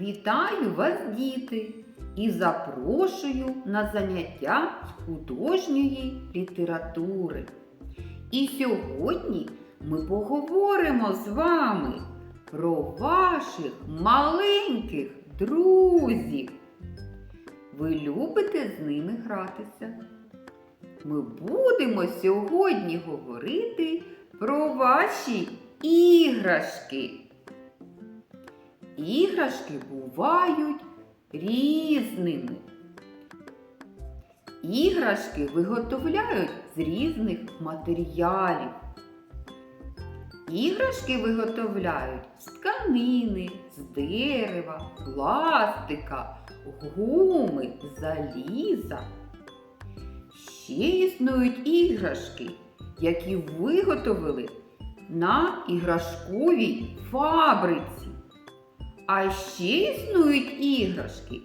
Вітаю вас, діти, і запрошую на заняття з художньої літератури. І сьогодні ми поговоримо з вами про ваших маленьких друзів. Ви любите з ними гратися? Ми будемо сьогодні говорити про ваші іграшки. Іграшки бувають різними. Іграшки виготовляють з різних матеріалів. Іграшки виготовляють з тканини, з дерева, пластика, гуми, заліза. Ще існують іграшки, які виготовили на іграшковій фабриці. А ще існують іграшки,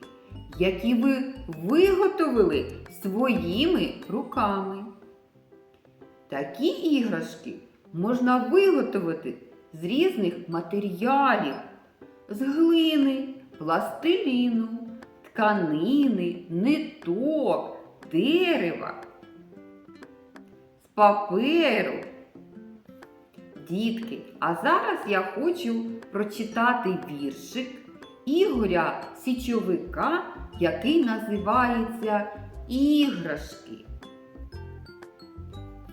які ви виготовили своїми руками. Такі іграшки можна виготовити з різних матеріалів, з глини, пластиліну, тканини, ниток, дерева, з паперу. Дітки, а зараз я хочу прочитати віршик Ігоря Січовика, який називається Іграшки.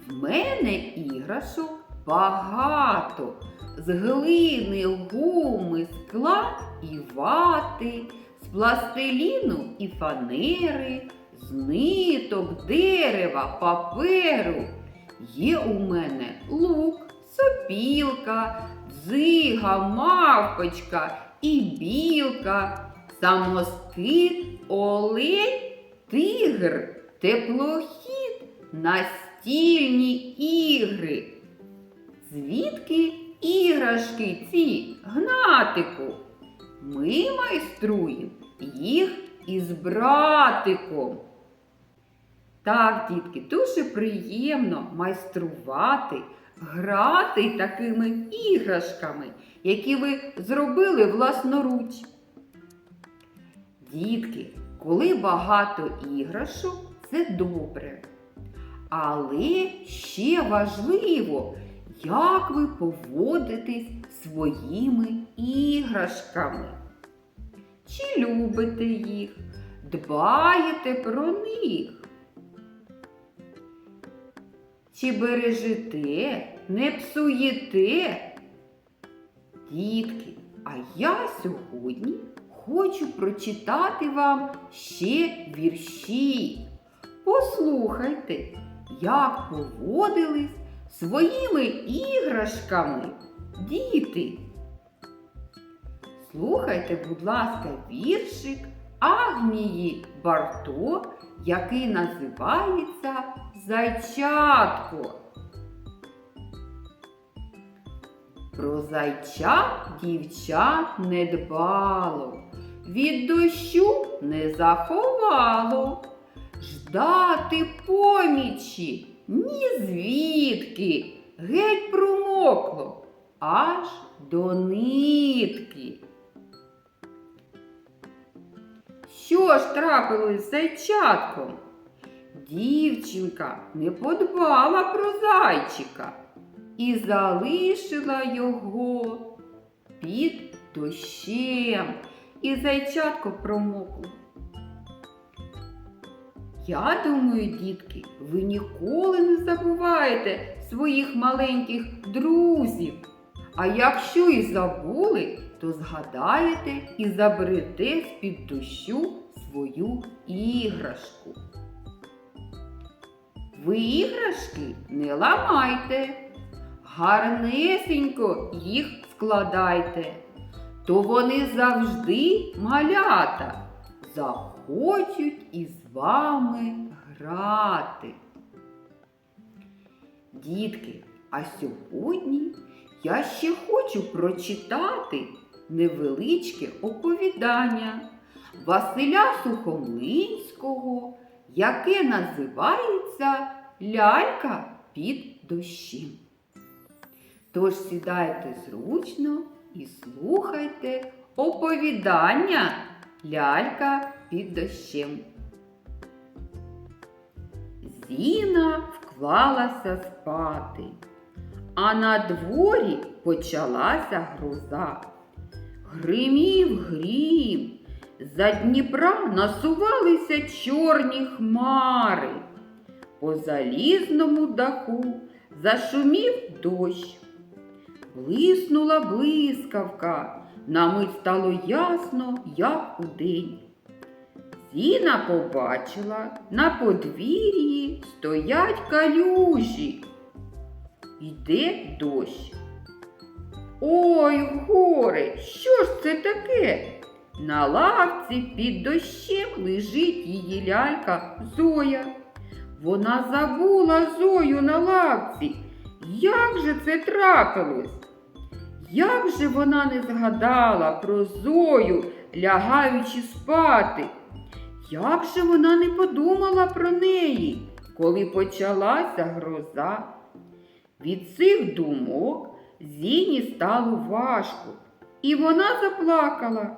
В мене іграшок багато. З глини, гуми, скла і вати, з пластиліну і фанери, з ниток, дерева, паперу. Є у мене лук, сопілка, дзига, мавпочка і білка, самоскид, олень, тигр, теплохід, настільні ігри. Звідки іграшки ці гнатику? Ми майструємо їх із братиком. Так, дітки, дуже приємно майструвати, грати такими іграшками, які ви зробили власноруч. Дітки, коли багато іграшок, це добре. Але ще важливо, як ви поводитесь своїми іграшками. Чи любите їх, дбаєте про них? Чи бережете, не псуєте? Дітки, а я сьогодні хочу прочитати вам ще вірші. Послухайте, як поводились своїми іграшками діти. Слухайте, будь ласка, віршик Агнії Барто, який називається Зайчатко. Про зайча дівча не дбало, від дощу не заховало, ждати помічі ні звідки, геть промокло аж до нитки. Що ж трапилось з зайчатком? Дівчинка не подбала про зайчика і залишила його під дощем, і зайчатко промокло. Я думаю, дітки, ви ніколи не забуваєте своїх маленьких друзів. А якщо і забули, то згадаєте і заберете з-під дощу свою іграшку. Ви іграшки не ламайте, гарнесенько їх складайте, то вони завжди малята захочуть із вами грати. Дітки, а сьогодні я ще хочу прочитати невеличке оповідання Василя Сухомлинського, яке називається Лялька під дощем. Тож сідайте зручно і слухайте Оповідання лялька під дощем. Зіна вклалася спати, а на дворі почалася гроза. Гримів грім, за Дніпра насувалися чорні хмари. По залізному даху зашумів дощ. Блиснула блискавка, на мить стало ясно, як удень. Зіна побачила, на подвір'ї стоять калюжі. Йде дощ. Ой, горе, що ж це таке? На лавці під дощем лежить її лялька Зоя. Вона забула Зою на лавці. Як же це трапилось? Як же вона не згадала про Зою, лягаючи спати? Як же вона не подумала про неї, коли почалася гроза? Від цих думок Зіні стало важко, і вона заплакала.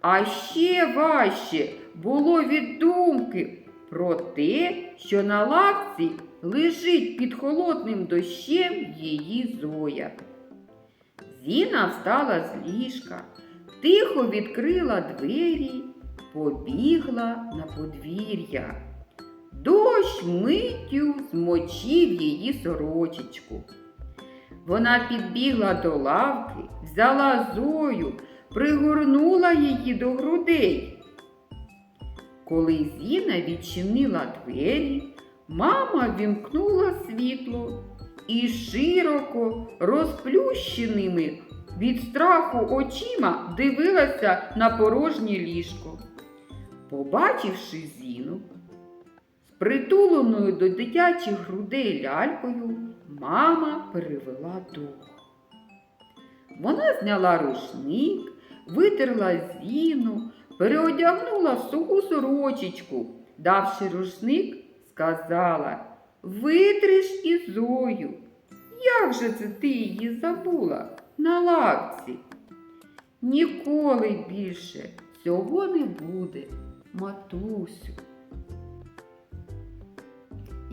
А ще важче було від думки про те, що на лавці лежить під холодним дощем її Зоя. Зіна встала з ліжка, тихо відкрила двері, побігла на подвір'я. Дощ миттю змочив її сорочечку. Вона підбігла до лавки, взяла Зою, пригорнула її до грудей. Коли Зіна відчинила двері, мама вімкнула світло і широко розплющеними від страху очима дивилася на порожнє ліжко. Побачивши Зіну, з притуленою до дитячих грудей лялькою, мама перевела дух. Вона зняла рушник, витерла зіну, переодягнула суху сорочечку, давши рушник, сказала Витриш і Зою. Як же це ти її забула на лавці? Ніколи більше цього не буде, матусю.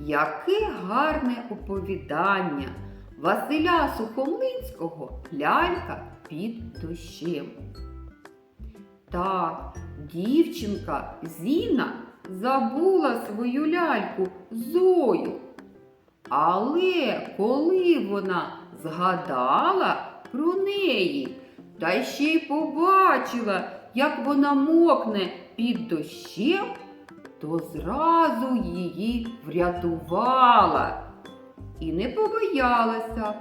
Яке гарне оповідання Василя Сухомлинського лялька під дощем. Так, дівчинка Зіна забула свою ляльку Зою. Але коли вона згадала про неї та ще й побачила, як вона мокне під дощем, то зразу її врятувала і не побоялася,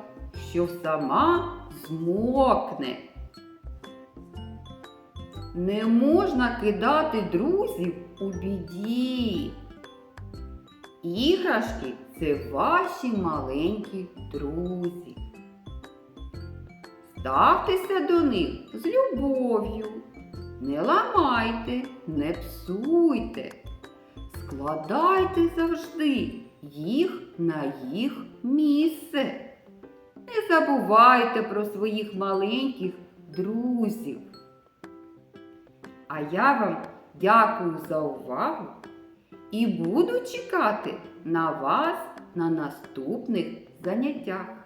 що сама змокне. Не можна кидати друзів у біді. Іграшки це ваші маленькі друзі. Ставтеся до них з любов'ю. Не ламайте, не псуйте. Складайте завжди їх на їх місце. Не забувайте про своїх маленьких друзів. А я вам дякую за увагу і буду чекати на вас на наступних заняттях.